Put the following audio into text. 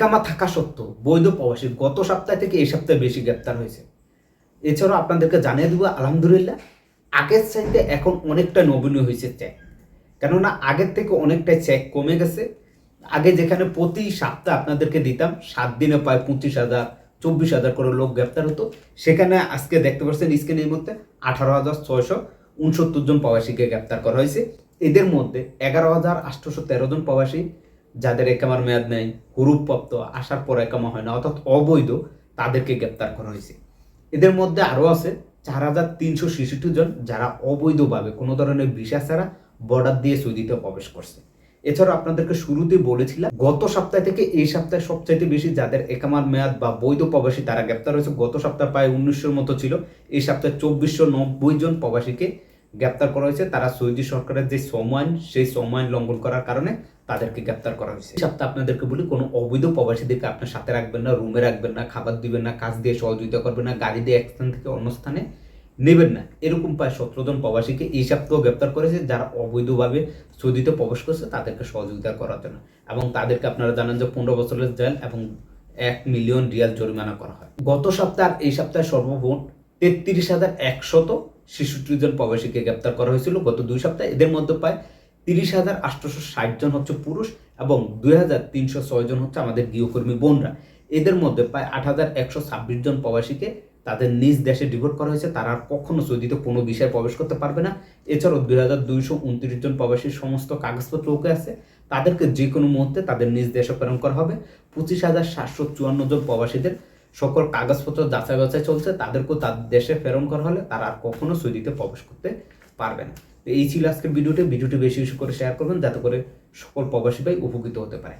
একামা থাকা সত্ত্বেও বৈধ প্রবাসী গত সপ্তাহ থেকে এই সপ্তাহে বেশি গ্রেপ্তার হয়েছে। এছাড়াও আপনাদেরকে জানিয়ে দেবো, আলহামদুলিল্লাহ, আগের চাইতে এখন অনেকটা নবীন হয়েছে চেক কেননা আগের থেকে অনেকটা চেক কমে গেছে। আগে যেখানে প্রতি সপ্তাহে আপনাদেরকে দিতাম, সাত দিনে প্রায় পঁচিশ হাজার, চব্বিশ হাজার করে লোক গ্রেপ্তার হতো। সেখানে আজকে দেখতে পাচ্ছেন স্ক্রিনের মধ্যে আঠারো হাজার ছয়শো উনসত্তর জন প্রবাসীকে গ্রেপ্তার করা হয়েছে। এদের মধ্যে এগারো হাজার আটশোশো তেরো জন প্রবাসী যাদের একামার মেয়াদ নেই হুরুপ্রাপ্ত আসার পর একামা হয় না, অর্থাৎ অবৈধ, তাদেরকে গ্রেপ্তার করা হয়েছে। এদের মধ্যে আরও আছে চার হাজার তিনশো ছেষট্টি জন যারা অবৈধভাবে কোনো ধরনের ভিসা ছাড়া বর্ডার দিয়ে সৌদিতে প্রবেশ করছে। এছাড়া আপনাদেরকে শুরুতে বলেছিলাম, গত সপ্তাহ থেকে এই সপ্তাহে সবচাইতে বেশি যাদের একামার মেয়াদ বা বৈধ প্রবাসী তারা গ্রেপ্তার হয়েছে, গত সপ্তাহে প্রায় উনিশশোর মতো ছিল, এই সপ্তাহে চব্বিশশো নব্বই জন প্রবাসীকে গ্রেপ্তার করা হয়েছে। তারা সৌদি সরকারের যে সময় সেই সময় লঙ্ঘন করার কারণে তাদেরকে গ্রেপ্তার করা হয়েছে। সপ্তাহে আপনাদেরকে বলি, কোনো অবৈধ প্রবাসীদেরকে আপনার সাথে রাখবেন না রুমে রাখবেন না, খাবার দিবেন না, কাজ দিয়ে সহযোগিতা করবেন না, গাড়ি দিয়ে এক স্থান থেকে অন্য স্থানে নেবেন না। এরকম প্রায় সতেরো জন প্রবাসীকে এই সপ্তাহেও গ্রেপ্তার করেছে, যারা অবৈধভাবে সৌদিতে প্রবেশ করছে, তাদেরকে সহযোগিতা করার জন্য। এবং তাদেরকে আপনারা জানেন যে পনেরো বছরের জেল এবং এক মিলিয়ন রিয়াল জরিমানা করা হয়। গত সপ্তাহ আর এই সপ্তাহে সর্বমোট তেত্রিশ হাজার একশত ছেষট্টি জন প্রবাসীকে গ্রেপ্তার করা হয়েছিল। গত দুই সপ্তাহে এদের মধ্যে প্রায় তিরিশ হাজার আটশোশো ষাট জন হচ্ছে পুরুষ এবং দুই হাজার তিনশো ছয় জন হচ্ছে আমাদের গৃহকর্মী বোনরা। এদের মধ্যে প্রায় আট হাজার একশো ছাব্বিশ জন প্রবাসীকে তাদের নিজ দেশে ডিভোর্ট করা হয়েছে। তারা আর কখনো সৌদিতে কোনো বিষয়ে প্রবেশ করতে পারবে না। এছাড়াও দুই হাজার দুইশো উনত্রিশ জন প্রবাসীর সমস্ত কাগজপত্র ওকে আছে। তাদেরকে যে কোনো মুহূর্তে তাদের নিজ দেশে প্রেরণ করা হবে। পঁচিশ হাজার সাতশো চুয়ান্ন জন প্রবাসীদের সকল কাগজপত্র যাচাই বাছাই চলছে, তাদেরকেও তাদের দেশে প্রেরণ করা হলে তারা আর কখনো সৌদিতে প্রবেশ করতে পারবে না। এই ছিল আজকের ভিডিওটি। ভিডিওটি বেশি বেশি করে শেয়ার করবেন, যাতে করে সকল প্রবাসী ভাই উপকৃত হতে পারে।